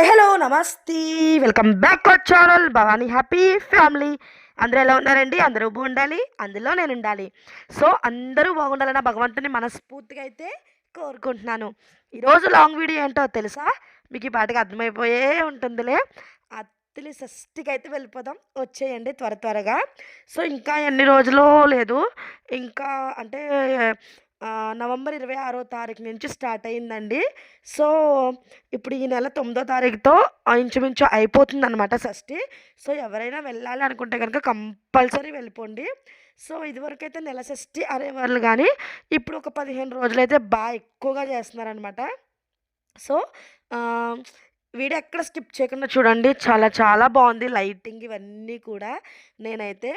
Hi hello నమస్తే. Welcome back our channel Bhavani happy family అందరూ ఎలా ఉన్నారండి? అందరూ బాగుండాలి? అందులో నేను ఉండాలి. సో అందరూ బాగుండాలని భగవంతుని మనస్ఫూర్తిగా అయితే కోరుకుంటున్నాను. ఈరోజు లాంగ్ వీడియో ఏంటో తెలుసా? మీకు ఈ పాటకి అర్థమైపోయే ఉంటుందిలే. అత్తిలి షష్టికి అయితే వెళ్ళిపోదాం. వచ్చేయండి త్వర త్వరగా. సో ఇంకా ఎన్ని రోజులు లేదు. ఇంకా అంటే నవంబర్ ఇరవై ఆరో తారీఖు నుంచి స్టార్ట్ అయిందండి. సో ఇప్పుడు ఈ నెల తొమ్మిదో తారీఖుతో ఇంచుమించు అయిపోతుంది అనమాట షష్ఠి. సో ఎవరైనా వెళ్ళాలి అనుకుంటే కనుక కంపల్సరీ వెళ్ళిపోండి. సో ఇదివరకు అయితే నెల షష్ఠి అనేవాళ్ళు కానీ ఇప్పుడు ఒక పదిహేను రోజులైతే బాగా ఎక్కువగా చేస్తున్నారనమాట సో వీడియో ఎక్కడ స్కిప్ చేయకుండా చూడండి. చాలా చాలా బాగుంది లైటింగ్ ఇవన్నీ కూడా. నేనైతే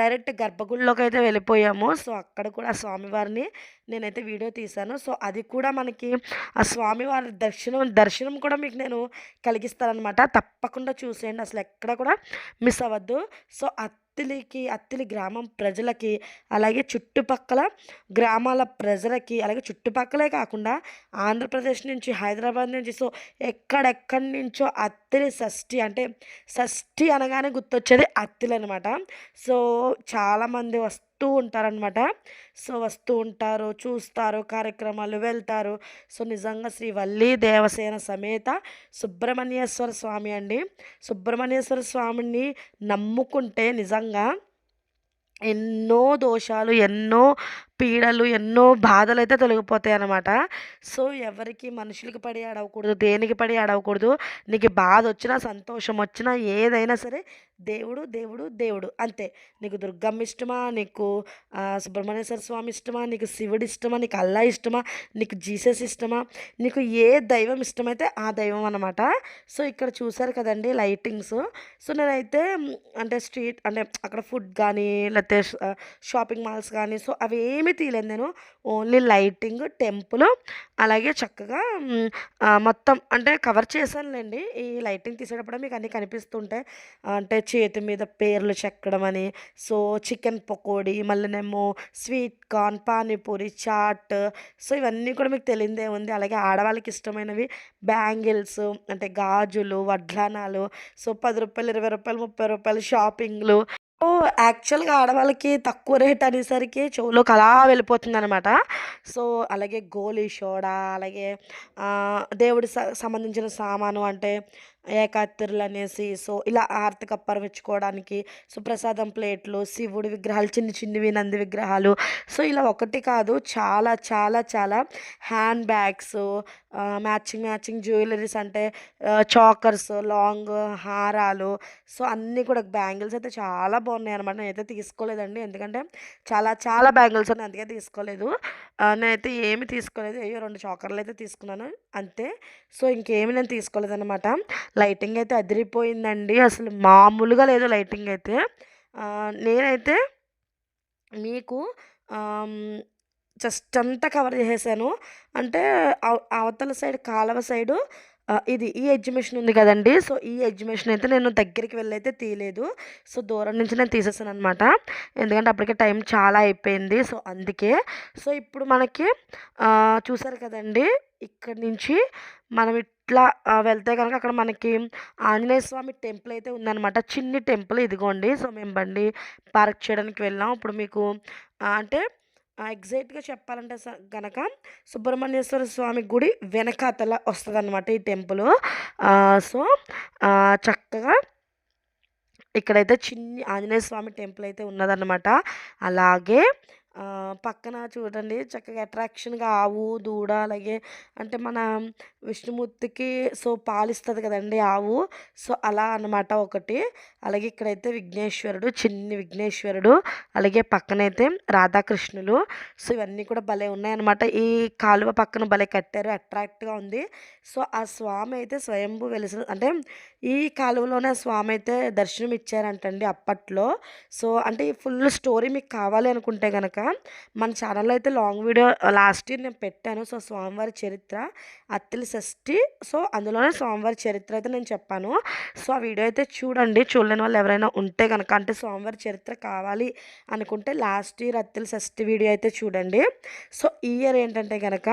డైరెక్ట్ గర్భగుడిలోకి అయితే వెళ్ళిపోయాము. సో అక్కడ కూడా ఆ స్వామివారిని నేనైతే వీడియో తీశాను. సో అది కూడా మనకి ఆ స్వామివారి దర్శనం దర్శనం కూడా మీకు నేను కలిగిస్తానమాట తప్పకుండా చూసేయండి. అసలు ఎక్కడ కూడా మిస్ అవ్వద్దు. సో అత్తిలికి అత్తిలి గ్రామం ప్రజలకి అలాగే చుట్టుపక్కల గ్రామాల ప్రజలకి అలాగే చుట్టుపక్కలే కాకుండా ఆంధ్రప్రదేశ్ నుంచి హైదరాబాద్ నుంచి సో ఎక్కడెక్కడి నుంచో అత్తిలి షష్ఠి అంటే షష్ఠి అనగానే గుర్తొచ్చేది అత్తిలి అనమాట సో చాలామంది వస్తూ ఉంటారనమాట సో వస్తూ ఉంటారు చూస్తారు కార్యక్రమాలు వెళ్తారు. సో నిజంగా శ్రీ వల్లి దేవసేన సమేత సుబ్రహ్మణ్యేశ్వర స్వామి అండి. సుబ్రహ్మణ్యేశ్వర స్వామిని నమ్ముకుంటే నిజంగా ఎన్నో దోషాలు ఎన్నో పీడలు ఎన్నో బాధలు అయితే తొలగిపోతాయి అన్నమాట. సో ఎవరికి మనుషులకి పడి అడవకూడదు దేనికి పడి అడవకూడదు నీకు బాధ వచ్చినా సంతోషం వచ్చినా ఏదైనా సరే దేవుడు దేవుడు దేవుడు అంతే. నీకు దుర్గమ్మ ఇష్టమా? నీకు సుబ్రహ్మణ్యేశ్వర స్వామి ఇష్టమా? నీకు శివుడు ఇష్టమా? నీకు అల్లా ఇష్టమా? నీకు జీసస్ ఇష్టమా? నీకు ఏ దైవం ఇష్టమైతే ఆ దైవం అనమాట సో ఇక్కడ చూసారు కదండి లైటింగ్స్. సో నేనైతే అంటే స్ట్రీట్ అంటే అక్కడ ఫుడ్ కానీ లేకపోతే షాపింగ్ మాల్స్ కానీ సో అవి ఏమీ తీయలేదు నేను. ఓన్లీ లైటింగ్ టెంపుల్ అలాగే చక్కగా మొత్తం అంటే కవర్ చేశానులేండి. ఈ లైటింగ్ తీసేటప్పుడు మీకు అన్నీ కనిపిస్తుంటాయి. అంటే చేతి మీద పేర్లు చెక్కడం అని so chicken pakodi మళ్ళీనేమో sweet corn panipuri chaat so ఇవన్నీ కూడా మీకు తెలియదే ఉంది. అలాగే ఆడవాళ్ళకి ఇష్టమైనవి బ్యాంగిల్స్ అంటే గాజులు వడ్లానాలు సో పది రూపాయలు ఇరవై రూపాయలు ముప్పై రూపాయలు షాపింగ్లు యాక్చువల్గా ఆడవాళ్ళకి తక్కువ రేట్ అనేసరికి చెవులోకి అలా వెళ్ళిపోతుంది అనమాట సో అలాగే గోలీ సోడా అలాగే దేవుడి స సంబంధించిన సామాను అంటే ఏకాత్రులు అనేసి సో ఇలా ఆర్తి పరమించుకోవడానికి సుప్రసాదం సో ప్రసాదం ప్లేట్లు శివుడి విగ్రహాలు చిన్న చిన్నవి నంది విగ్రహాలు. సో ఇలా ఒకటి కాదు చాలా చాలా చాలా hand bags matching matching jewelleries అంటే చాకర్స్ లాంగ్ హారాలు. సో అన్నీ కూడా బ్యాంగిల్స్ అయితే చాలా బాగున్నాయి అనమాట నేనైతే తీసుకోలేదండి. ఎందుకంటే చాలా చాలా బ్యాంగిల్స్ ఉన్నాయి. అందుకే తీసుకోలేదు. నేనైతే ఏమి తీసుకోలేదు. అయ్యో రెండు చాకర్లు అయితే తీసుకున్నాను. అంతే. సో ఇంకేమి నేను తీసుకోలేదన్నమాట. లైటింగ్ అయితే అదిరిపోయిందండి. అసలు మామూలుగా లేదు లైటింగ్ అయితే. నేనైతే మీకు జస్ట్ అంతా కవర్ చేసేసాను. అంటే అవ- అవతల సైడ్ కాలువ సైడు ఇది ఈ ఎగ్జిబిషన్ ఉంది కదండి. సో ఈ ఎగ్జిబిషన్ అయితే నేను దగ్గరికి వెళ్ళైతే తీయలేదు. సో దూరం నుంచి నేను తీసేసాను అనమాట ఎందుకంటే అప్పటికే టైం చాలా అయిపోయింది. సో అందుకే. సో ఇప్పుడు మనకి చూసారు కదండి. ఇక్కడ నుంచి మనం ఇట్లా వెళ్తే కనుక అక్కడ మనకి ఆంజనేయ స్వామి టెంపుల్ అయితే ఉందన్నమాట. చిన్ని టెంపుల్ ఇదిగోండి. సో మేము బండి పార్క్ చేయడానికి వెళ్ళాం. ఇప్పుడు మీకు అంటే ఎగ్జాక్ట్గా చెప్పాలంటే స- సుబ్రహ్మణ్యేశ్వర స్వామి గుడి వెనకాతల వస్తుంది అనమాట ఈ టెంపుల్. సో చక్కగా ఇక్కడైతే చిన్ని ఆంజనేయ స్వామి టెంపుల్ అయితే ఉన్నదన్నమాట. అలాగే పక్కన చూడండి చక్కగా అట్రాక్షన్గా ఆవు దూడ అలాగే అంటే మన విష్ణుమూర్తికి సో పాలిస్తుంది కదండి ఆవు. సో అలా అన్నమాట ఒకటి. అలాగే ఇక్కడైతే విఘ్నేశ్వరుడు చిన్ని విఘ్నేశ్వరుడు అలాగే పక్కనైతే రాధాకృష్ణులు. సో ఇవన్నీ కూడా భలే ఉన్నాయన్నమాట. ఈ కాలువ పక్కన భలే కట్టారు అట్రాక్ట్గా ఉంది. సో ఆ స్వామి అయితే స్వయంభూ వెలిసిన అంటే ఈ కాలువలోనే ఆ స్వామి అయితే దర్శనం ఇచ్చారంటండి అప్పట్లో. సో అంటే ఈ ఫుల్ స్టోరీ మీకు కావాలి అనుకుంటే కనుక మన ఛానల్లో అయితే లాంగ్ వీడియో లాస్ట్ ఇయర్ నేను పెట్టాను. సో స్వామివారి చరిత్ర అత్తిలి షష్ఠి. సో అందులోనే స్వామివారి చరిత్ర అయితే నేను చెప్పాను. సో ఆ వీడియో అయితే చూడండి. చూడలేని వాళ్ళు ఎవరైనా ఉంటే కనుక అంటే స్వామివారి చరిత్ర కావాలి అనుకుంటే లాస్ట్ ఇయర్ అత్తిలి షష్ఠి వీడియో అయితే చూడండి. సో ఈ ఇయర్ ఏంటంటే కనుక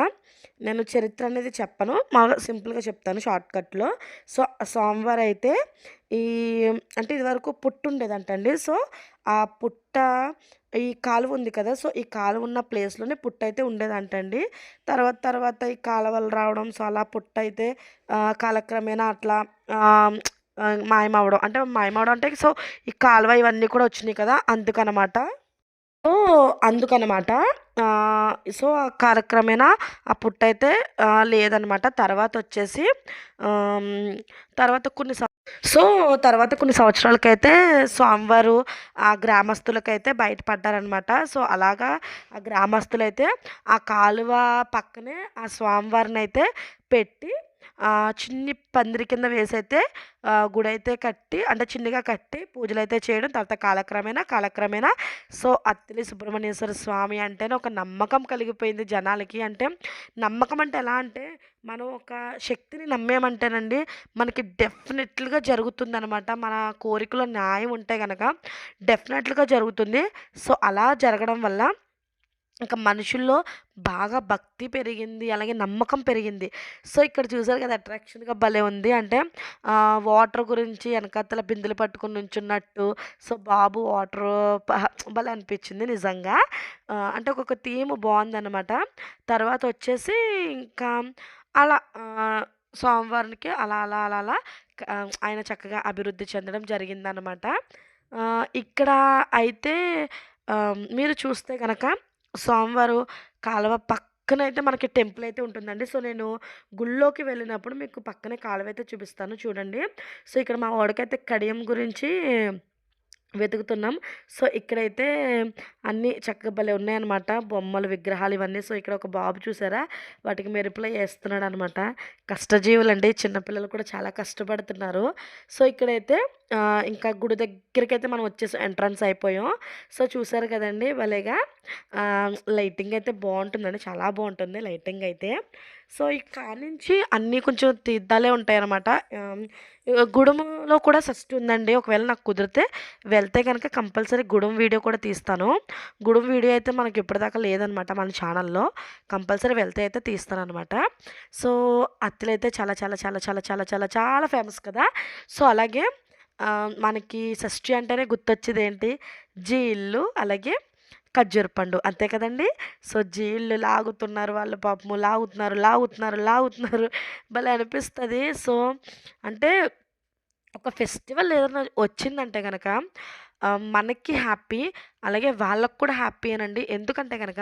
నేను చరిత్ర అనేది చెప్పను మామూలుగా సింపుల్గా చెప్తాను షార్ట్కట్లో సో సోమవారం అయితే ఈ అంటే ఇదివరకు పుట్టు ఉండేదంటండి. సో ఆ పుట్ట ఈ కాలువ ఉంది కదా సో ఈ కాలువ ఉన్న ప్లేస్లోనే పుట్ట అయితే ఉండేదంటండి. తర్వాత తర్వాత ఈ కాలువలు రావడం సో అలా పుట్ట అయితే కాలక్రమేణా అట్లా మాయమవడం అంటే మాయమవడం అంటే సో ఈ కాలువ ఇవన్నీ కూడా వచ్చినాయి కదా అందుకనమాట. సో అందుకనమాట సో ఆ కాలక్రమేణా ఆ పుట్టయితే లేదనమాట. తర్వాత వచ్చేసి తర్వాత కొన్ని సో తర్వాత కొన్ని సంవత్సరాలకైతే స్వామివారు ఆ గ్రామస్తులకైతే బయటపడ్డారనమాట. సో అలాగా ఆ గ్రామస్తులైతే ఆ కాలువ పక్కనే ఆ స్వామివారిని అయితే పెట్టి చిన్ని పందిరి కింద వేసి అయితే గుడి అయితే కట్టి అంటే చిన్నగా కట్టి పూజలు అయితే చేయడం తర్వాత కాలక్రమేణా కాలక్రమేణా సో అత్తిలి సుబ్రహ్మణ్యేశ్వర స్వామి అంటేనే ఒక నమ్మకం కలిగిపోయింది జనాలకి. అంటే నమ్మకం అంటే ఎలా అంటే మనం ఒక శక్తిని నమ్మేమంటేనండి మనకి డెఫినెట్లుగా జరుగుతుంది అనమాట మన కోరికలో న్యాయం ఉంటే కనుక డెఫినెట్లుగా జరుగుతుంది. సో అలా జరగడం వల్ల ఇంకా మనుషుల్లో బాగా భక్తి పెరిగింది అలాగే నమ్మకం పెరిగింది. సో ఇక్కడ చూసారు కదా అట్రాక్షన్గా భలే ఉంది. అంటే వాటర్ గురించి వెనకాతల బిందెలు పట్టుకుని నుంచున్నట్టు. సో బాబు వాటర్ భలే అనిపించింది నిజంగా. అంటే ఒక్కొక్క థీమ్ బాగుందన్నమాట. తర్వాత వచ్చేసి ఇంకా అలా సోమవారానికి అలా అలా అలా అలా ఆయన చక్కగా అభివృద్ధి చెందడం జరిగిందనమాట ఇక్కడ అయితే మీరు చూస్తే కనుక స్వామివారు కాలువ పక్కన అయితే మనకి టెంపుల్ అయితే ఉంటుందండి. సో నేను గుళ్ళోకి వెళ్ళినప్పుడు మీకు పక్కనే కాలువ అయితే చూపిస్తాను చూడండి. సో ఇక్కడ మా వాడికైతే కడియం గురించి వెతుకుతున్నాం. సో ఇక్కడైతే అన్నీ చక్కగా భలే ఉన్నాయన్నమాట. బొమ్మలు విగ్రహాలు ఇవన్నీ. సో ఇక్కడ ఒక బాబు చూసారా? వాటికి మెరుపులో వేస్తున్నాడు అనమాట కష్టజీవులండి. చిన్నపిల్లలు కూడా చాలా కష్టపడుతున్నారు. సో ఇక్కడైతే ఇంకా గుడి దగ్గరికి అయితే మనం వచ్చేసి ఎంట్రన్స్ అయిపోయాం. సో చూసారు కదండి భలేగా. లైటింగ్ అయితే బాగుంటుందండి. చాలా బాగుంటుంది లైటింగ్ అయితే. సో ఇక్కడ నుంచి అన్నీ కొంచెం తీర్థాలే ఉంటాయన్నమాట. గుడుములో కూడా సస్ట్ ఉందండి. ఒకవేళ నాకు కుదిరితే వెళ్తే కనుక కంపల్సరీ గుడుం వీడియో కూడా తీస్తాను. గుడుం వీడియో అయితే మనకి ఇప్పటిదాకా లేదనమాట మన ఛానల్లో. కంపల్సరీ వెళ్తే అయితే తీస్తాను అనమాట సో అత్తలు చాలా చాలా చాలా చాలా చాలా చాలా చాలా ఫేమస్ కదా. సో అలాగే మనకి షష్ఠి అంటేనే గుర్తొచ్చేది ఏంటి జీళ్ళు అలాగే ఖర్జూర పండు. అంతే కదండి? సో జీళ్ళు లాగుతున్నారు వాళ్ళు పాపము. లాగుతున్నారు లాగుతున్నారు లాగుతున్నారు. భలే అనిపిస్తుంది. సో అంటే ఒక ఫెస్టివల్ ఏదైనా వచ్చిందంటే కనుక మనకి హ్యాపీ అలాగే వాళ్ళకు కూడా హ్యాపీ అనండి. ఎందుకంటే కనుక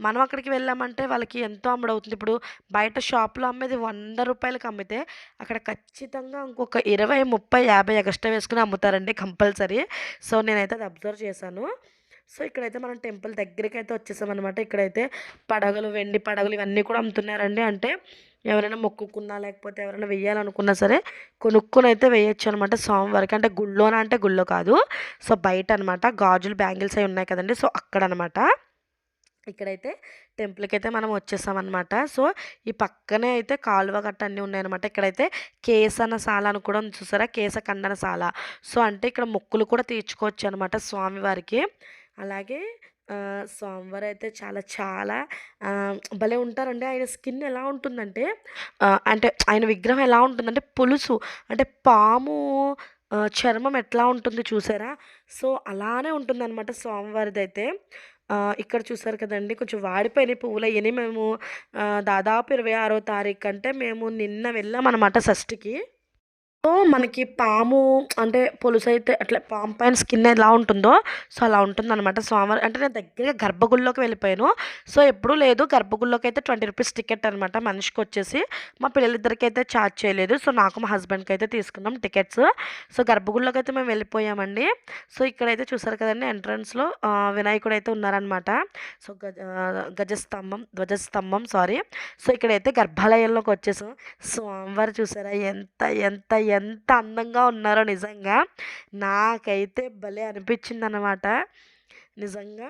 మనం అక్కడికి వెళ్ళామంటే వాళ్ళకి ఎంతో అమ్ముడవుతుంది. ఇప్పుడు బయట షాప్లో అమ్మేది వంద రూపాయలకి అమ్మితే అక్కడ ఖచ్చితంగా ఇంకొక ఇరవై ముప్పై యాభై ఎక్స్ట్రా వేసుకుని అమ్ముతారండి కంపల్సరీ. సో నేనైతే అది అబ్జర్వ్ చేశాను. సో ఇక్కడైతే మనం టెంపుల్ దగ్గరికి అయితే వచ్చేసామన్నమాట. ఇక్కడైతే పడగలు వెండి పడగలు ఇవన్నీ కూడా అమ్ముతున్నారండి. అంటే ఎవరైనా మొక్కుకున్నా లేకపోతే ఎవరైనా వెయ్యాలనుకున్నా సరే కొనుక్కొని అయితే వేయచ్చు అనమాట సోమవారికి అంటే గుళ్ళోన అంటే గుళ్ళో కాదు. సో బయట అనమాట గాజులు బ్యాంగిల్స్ అవి ఉన్నాయి కదండి. సో అక్కడ అనమాట ఇక్కడైతే టెంపుల్కి అయితే మనం వచ్చేసామన్నమాట. సో ఈ పక్కనే అయితే కాలువ గట్ట అన్నీ ఉన్నాయన్నమాట. ఇక్కడైతే కేసనసాల అని కూడా ఉంది చూసారా? కేస ఖండనసాల సో అంటే ఇక్కడ మొక్కులు కూడా తీర్చుకోవచ్చు అనమాట స్వామివారికి. అలాగే స్వామివారు అయితే చాలా చాలా భలే ఉంటారండి. ఆయన స్కిన్ ఎలా ఉంటుందంటే అంటే ఆయన విగ్రహం ఎలా ఉంటుందంటే పులుసు అంటే పాము చర్మం ఎట్లా ఉంటుంది చూసారా? సో అలానే ఉంటుందన్నమాట స్వామివారిది అయితే ఇక్కడ చూసారు కదండి కొంచెం వాడిపోయినాయి పువ్వులు అవన్నీ మేము దాదాపు ఇరవై ఆరో తారీఖు అంటే మేము నిన్న వెళ్ళామన్నమాట షష్ఠికి. షష్టికి మనకి పాము అంటే పులుసు అయితే అట్లా పాము పైన స్కిన్ ఎలా ఉంటుందో సో అలా ఉంటుందన్నమాట. స్వామివారి అంటే నేను దగ్గరగా గర్భగుడిలోకి వెళ్ళిపోయాను. సో ఎప్పుడూ లేదు గర్భగుడిలోకి అయితే ట్వంటీ రూపీస్ టికెట్ అనమాట మనిషికి వచ్చేసి. మా పిల్లలిద్దరికి అయితే ఛార్జ్ చేయలేదు. సో నాకు మా హస్బెండ్కి అయితే తీసుకున్నాం టికెట్స్. సో గర్భగుడిలోకి అయితే మేము వెళ్ళిపోయామండి. సో ఇక్కడైతే చూసారు కదండి ఎంట్రన్స్లో వినాయకుడు అయితే ఉన్నారనమాట సో గజ గజస్తంభం ధ్వజస్తంభం సారీ. సో ఇక్కడైతే గర్భాలయంలోకి వచ్చేసాం. స్వామివారు చూసారా ఎంత ఎంత ఎంత అందంగా ఉన్నారో నిజంగా. నాకైతే భలే అనిపించింది అనమాట నిజంగా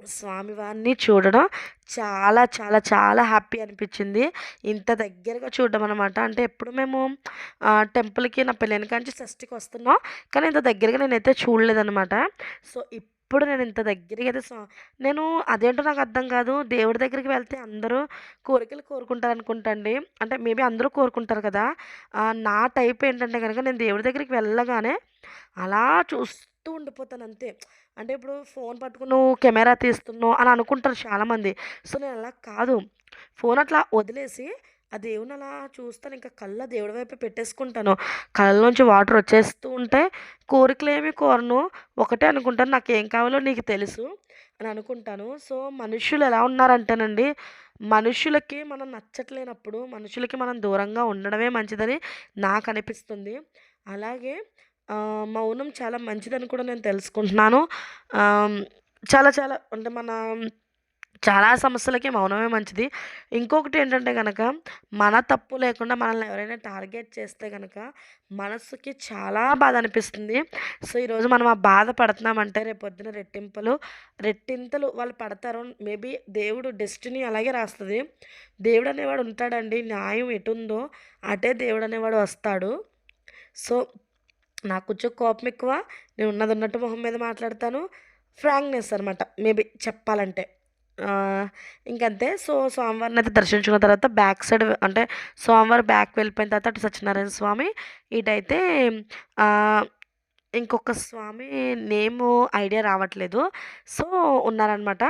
స్వామివారిని చూడడం చాలా చాలా చాలా హ్యాపీ అనిపించింది. ఇంత దగ్గరగా చూడడం అనమాట అంటే ఎప్పుడు మేము టెంపుల్కి నా పెళ్ళైన కాంచి షష్టికి వస్తున్నాం. కానీ ఇంత దగ్గరగా నేనైతే చూడలేదనమాట సో ఎప్పుడు నేను ఇంత దగ్గరికి అయితే నేను అదేంటో నాకు అర్థం కాదు. దేవుడి దగ్గరికి వెళ్తే అందరూ కోరికలు కోరుకుంటారు అనుకుంటా అండి అంటే మేబీ అందరూ కోరుకుంటారు కదా. నా టైప్ ఏంటంటే కనుక నేను దేవుడి దగ్గరికి వెళ్ళగానే అలా చూస్తూ ఉండిపోతాను అంతే. అంటే ఇప్పుడు ఫోన్ పట్టుకుని నువ్వు కెమెరా తీస్తున్నావు అని అనుకుంటారు చాలామంది. సో నేను అలా కాదు. ఫోన్ అట్లా వదిలేసి ఆ దేవుని అలా చూస్తాను. ఇంకా కళ్ళ దేవుడి వైపు పెట్టేసుకుంటాను. కళ్ళ నుంచి వాటర్ వచ్చేస్తూ ఉంటే కోరికలు ఏమి కోరను. ఒకటే అనుకుంటాను. నాకు ఏం కావాలో నీకు తెలుసు అని అనుకుంటాను. సో మనుషులు ఎలా ఉన్నారంటేనండి మనుషులకి మనం నచ్చట్లేనప్పుడు మనుషులకి మనం దూరంగా ఉండడమే మంచిదని నాకు అనిపిస్తుంది. అలాగే మౌనం చాలా మంచిదని కూడా నేను తెలుసుకుంటున్నాను. చాలా చాలా అంటే మన చాలా సమస్యలకి మౌనమే మంచిది. ఇంకొకటి ఏంటంటే కనుక మన తప్పు లేకుండా మనల్ని ఎవరైనా టార్గెట్ చేస్తే కనుక మనసుకి చాలా బాధ అనిపిస్తుంది. సో ఈరోజు మనం ఆ బాధ పడుతున్నామంటే రేపు పొద్దున రెట్టింపులు రెట్టింతలు వాళ్ళు పడతారు. మేబీ దేవుడు డెస్టినీ అలాగే రాస్తుంది. దేవుడు అనేవాడు ఉంటాడండి న్యాయం ఎటుందో అటే దేవుడు అనేవాడు వస్తాడు. సో నాకు కొంచెం కోపం ఎక్కువ నేను ఉన్నది ఉన్నట్టు మొహం మీద మాట్లాడతాను. ఫ్రాంక్నెస్ అనమాట మేబీ చెప్పాలంటే. ఇంకంతే. సో స్వామివారిని అయితే దర్శించుకున్న తర్వాత బ్యాక్ సైడ్ అంటే స్వామివారి బ్యాక్ వెళ్ళిపోయిన తర్వాత అటు సత్యనారాయణ స్వామి ఇటైతే ఇంకొక స్వామి నేము ఐడియా రావట్లేదు. సో ఉన్నారనమాట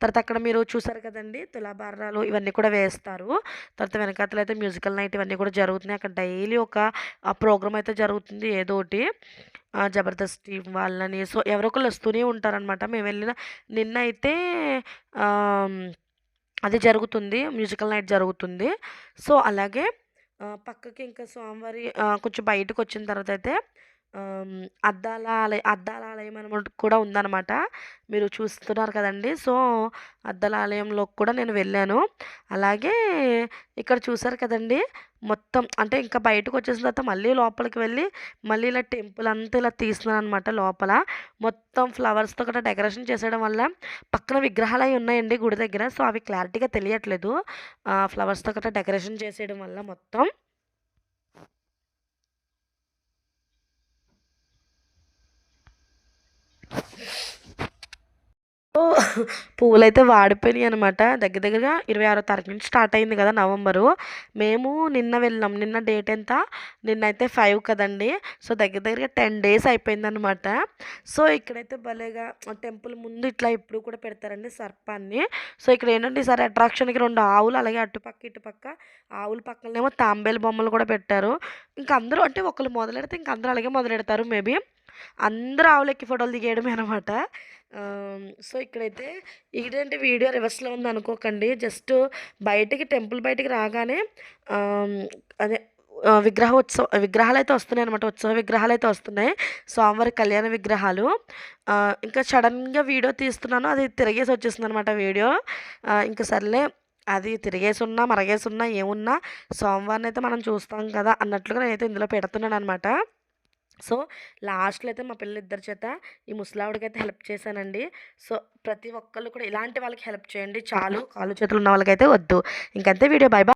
తర్వాత అక్కడ మీరు చూసారు కదండి తులాభారాలు ఇవన్నీ కూడా వేస్తారు. తర్వాత వెనకాతలు అయితే మ్యూజికల్ నైట్ ఇవన్నీ కూడా జరుగుతున్నాయి. అక్కడ డైలీ ఒక ప్రోగ్రామ్ అయితే జరుగుతుంది ఏదో ఒకటి. జబర్దస్త్ టీం వాళ్ళని సో ఎవరో ఒకరు వస్తూనే ఉంటారనమాట మేము వెళ్ళిన నిన్న అయితే అది జరుగుతుంది మ్యూజికల్ నైట్ జరుగుతుంది. సో అలాగే పక్కకి ఇంకా స్వామివారి కొంచెం బయటకు వచ్చిన తర్వాత అయితే అద్దాల ఆలయ అద్దాల ఆలయం అనమాట కూడా ఉందన్నమాట. మీరు చూస్తున్నారు కదండి. సో అద్దాల ఆలయంలో కూడా నేను వెళ్ళాను. అలాగే ఇక్కడ చూసారు కదండి మొత్తం అంటే ఇంకా బయటకు వచ్చేసిన తర్వాత మళ్ళీ లోపలికి వెళ్ళి మళ్ళీ ఇలా టెంపుల్ అంతా ఇలా తీస్తున్నాను అనమాట లోపల. మొత్తం ఫ్లవర్స్తో కూడా డెకరేషన్ చేసేయడం వల్ల పక్కన విగ్రహాలు అవి ఉన్నాయండి గుడి దగ్గర. సో అవి క్లారిటీగా తెలియట్లేదు. ఫ్లవర్స్తో గట్రా డెకరేషన్ చేసేయడం వల్ల మొత్తం. సో అయితే వాడిపోయినాయి అనమాట దగ్గర దగ్గరగా ఇరవై ఆరో తారీఖు నుంచి స్టార్ట్ అయింది కదా నవంబరు. మేము నిన్న వెళ్ళాం నిన్న డేట్ ఎంత? నిన్న అయితే ఫైవ్ కదండి. సో దగ్గర దగ్గరగా టెన్ డేస్ అయిపోయిందనమాట సో ఇక్కడైతే భలేగా టెంపుల్ ముందు ఇట్లా ఇప్పుడు కూడా పెడతారండి సర్పాన్ని. సో ఇక్కడ ఏంటంటే ఈసారి అట్రాక్షన్కి రెండు ఆవులు అలాగే అటుపక్క ఇటుపక్క ఆవుల పక్కనేమో తాంబేలు బొమ్మలు కూడా పెట్టారు. ఇంకా అందరూ అంటే ఒకళ్ళు మొదలెడితే ఇంక అందరూ అలాగే మొదలెడతారు మేబీ. అందరూ ఆవులెక్కి ఫోటోలు దిగేయడమే అనమాట. సో ఇక్కడైతే ఇదేంటి వీడియో రివర్స్లో ఉంది అనుకోకండి. జస్ట్ బయటికి టెంపుల్ బయటికి రాగానే అదే విగ్రహ ఉత్సవ విగ్రహాలు అయితే వస్తున్నాయి అనమాట ఉత్సవ విగ్రహాలు అయితే వస్తున్నాయి. స్వామివారి కళ్యాణ విగ్రహాలు. ఇంకా సడన్గా వీడియో తీస్తున్నాను. అది తిరిగేసి వచ్చేస్తుంది అనమాట వీడియో ఇంకా సర్లే అది తిరిగేసి ఉన్నా మరగేసి ఉన్నా ఏమున్నా సోమవారం అయితే మనం చూస్తాం కదా అన్నట్లుగా నేనైతే ఇందులో పెడుతున్నాను అనమాట సో లాస్ట్లో అయితే మా పిల్లలిద్దరి చేత ఈ ముసలావిడకైతే హెల్ప్ చేశానండి. సో ప్రతి ఒక్కళ్ళు కూడా ఇలాంటి వాళ్ళకి హెల్ప్ చేయండి. చాలు కాలు చేతులు ఉన్న వాళ్ళకైతే వద్దు. ఇంకంతే. Video bye bye